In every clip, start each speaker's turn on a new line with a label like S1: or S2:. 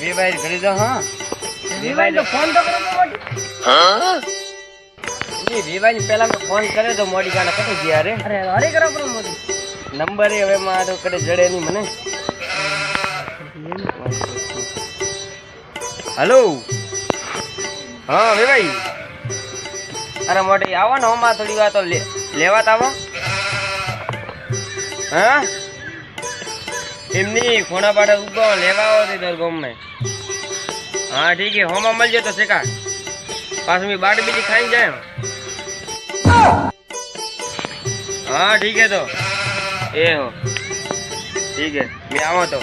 S1: વેવાઈ કરી દો હા.
S2: વિવાહ તો ફોન તો કરો તો
S1: એ વેવાઈ પહેલા ફોન કર્યો તો મોડી ગાના કટે ગયા રે.
S2: અરે હરી કરો પણ મોટી
S1: નંબર એ હવે મારો કડે જડે નહીં મને. હલો? હા વેવાઈ અરે મોટી આવો ને હમણાં થોડી વાર તો લે- લેવા તો આવો. હા? એમની ખોણા પાડે ઊભો લેવા આવો તે તાર ગામમાં હા ઠીક છે હોમાં મળજો તો શેકા પાછું મેં બાટ બીજી ખાઈને જાય હા ઠીક છે તો એ હો ઠીક છે મેં આવો તો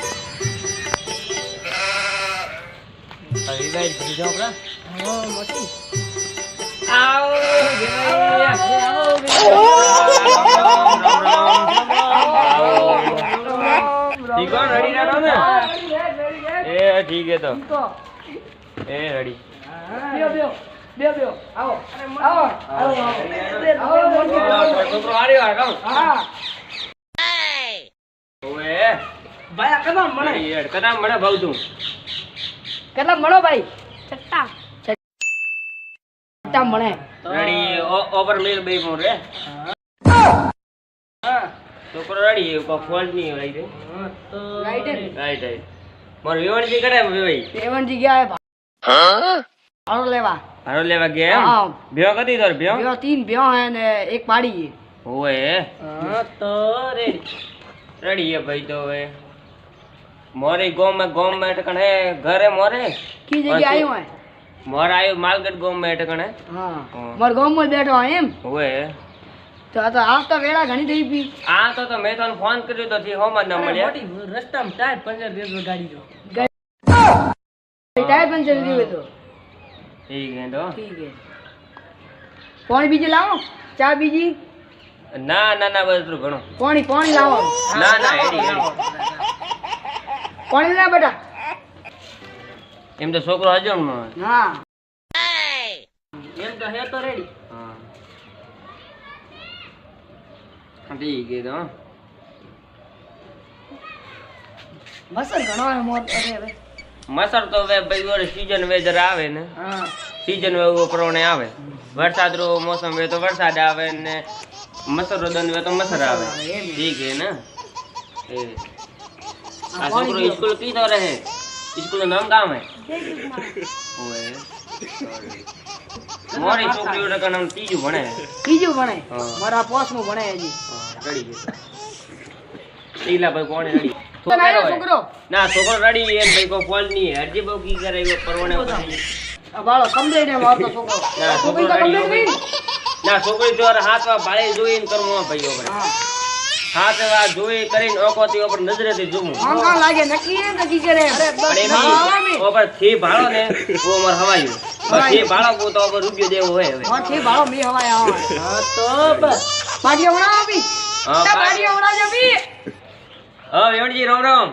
S1: ભરી જાઓ આપણા
S2: હા મોટી
S1: આવો
S2: આવો. આવો આવો આવો. મોટી
S1: છોકરો હારી વાર કહું
S2: હા.
S1: ઓએ
S2: ભાઈ
S1: યાર કદા મને ભાવ તું
S2: કેટલા મળો ભાઈ? ચટ્ટા. ચટ્ટા મળે.
S1: રેડી ઓવર મિલ બે મોર રે
S2: હા.
S1: છોકરો રડી એવું કોઈ ફોન નહીં હોય
S2: તો. રાઈટ
S1: રાઈટ મારો વેવણજી કરે ભાઈ.
S2: વેવણજી ગયા હા ભાડો લેવા.
S1: ભાડો લેવા ગયા
S2: હા.
S1: ભેવ કદી તોર ભેવ
S2: ભેવ તીન ભેવ હે ને એક પાડી
S1: ઓએ
S2: હા. તો રેડી.
S1: રડીએ ભાઈ તો હવે. મોરે ગામમાં ગામમાં ટકણે ઘરે મોરે?
S2: કી જગ્યા આયો હે?
S1: મોર આયો માલગઢ ગામમાં ટકણે
S2: હા. મોર ગામમાં બેઠો એમ?
S1: ઓએ
S2: તો આ તો આવતા વેળા ઘણી થઈ પી.
S1: આ તો તો મેં તને ફોન કર્યો તો થી હોમ ન મળ્યા
S2: રસ્તામાં ટાયર પંચર દેતો ગાડી જો ટાયર પંચર દીધું તો.
S1: ઠીક હે તો.
S2: ઠીક હે. પાણી બીજી લાવો? ચા બીજી?
S1: ના ના ના બસ ઘણો.
S2: પાણી પાણી લાવો.
S1: ના ના
S2: પાણી ના બેટા.
S1: એમ તો છોકરો હજમ નો
S2: હા. એમ તો હે તો રેડી
S1: હા. ઠીક है तो
S2: મસર ઘણો હે મોર હવે.
S1: મસર તો હવે ભાઈ ઓર સીઝન વેધર આવે ને.
S2: હા.
S1: સીઝન પ્રમાણે આવે. વરસાદ રો મોસમ વે તો વરસાદ આવે ને મસર રો દન વે તો મસર આવે. ઠીક હે ને? એ. આ છોકરો સ્કૂલ કીધો રહે. સ્કૂલનું નામ કામ હે. ઓએ મોરી છોકરી ઓરે નામ ત્રીજું ભણે.
S2: ત્રીજું ભણે. મારા પોસમાં ભણે હજી.
S1: હા, રડી ગયો ઈલા ભાઈ કોણે રડી?
S2: ના
S1: છોકરો ના રડી એમ ભાઈ કોઈ ફોન નહીં હરજી બહુ કી કરે એવો પરવણે
S2: બાળો કમ્પ્લેટ એમ આવતો છોકરો.
S1: ના,
S2: છોકરો કમ્પ્લેટ
S1: ના છોકરી જો હાથમાં ભાળે જોઈને કરવું હોય ભાઈ. હાથ વા જોઈ કરીને ઓકોથી ઉપર નજરેથી જોવું
S2: આમ લાગે કરે અરે બસ
S1: ઉપરથી ભાળો ને તો અમાર હવાયું બસથી તો ઉપર રૂપિયો દેવો હોય હવે.
S2: હા બાળો મી હવાય આવે. તો બસ. પાટીઓ ઉડા
S1: હા,
S2: તા પાટીઓ જબી
S1: હા વેણજી રામ રામ.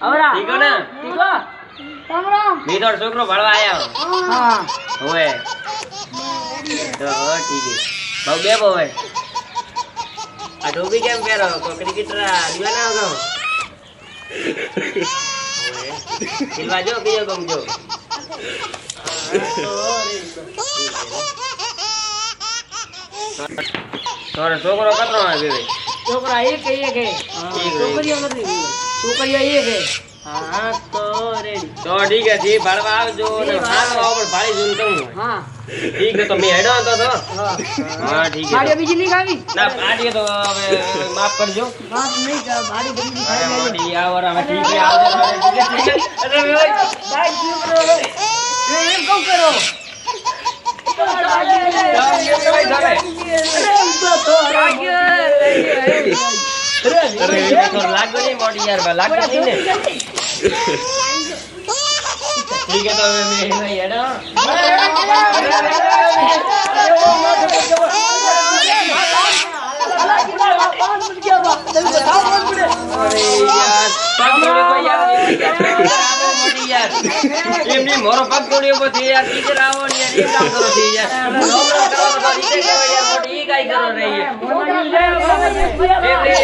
S2: આવરા
S1: ઠીક ને?
S2: ઠીક રામ રામ.
S1: મી તો છોકરો ભાળવા આયા.
S2: હા.
S1: હોય તો ઠીક હે ભાવ બે બહુ હોય આ ટોપી કેમ પહેરો? કોઈ ક્રિકેટર દીવાના સિલવા જો બીજો ગમજો. તારો છોકરો કતરો આવે ભાઈ
S2: છોકરા એક હે, એક હે છોકરીઓ નથી છોકરીઓ એક હે હા તો રેડી
S1: તો ઠીક હે જી ભાળવા આવજો ને હાથ આવો પણ ભાળી જોઈને કહું
S2: હા
S1: ઠીક હે તો મેં હેડો તો તો
S2: હા
S1: હા ઠીક હે
S2: ભાડીઓ બીજી નહીં ખાવી
S1: ના આડીએ તો હવે માફ કરજો
S2: વાત નહીં કર ભાડી બીજી
S1: અરે
S2: ખાઈ લેજો
S1: મોટી આ વાર હવે ઠીક હે આવજો ઠીક હે, ઠીક હે. અરે ભાઈ
S2: ભાઈ શું કહું કરો
S1: લાગો નહીં મોડી યાર લાગો નહીં ને ઠીક હે તો મેં હેડો અરે યાર પગ તોડ્યો તો યાર આવો મોટી યાર એમ નહીં મારો પગ તોડ્યો તો યાર ટીચર આવો ને યાર એ કામ કરો થી યાર. નોકરી કરો તો રીતે કરો યાર મોટી ઈ કાઈ કરો રહી એમ નહીં યાર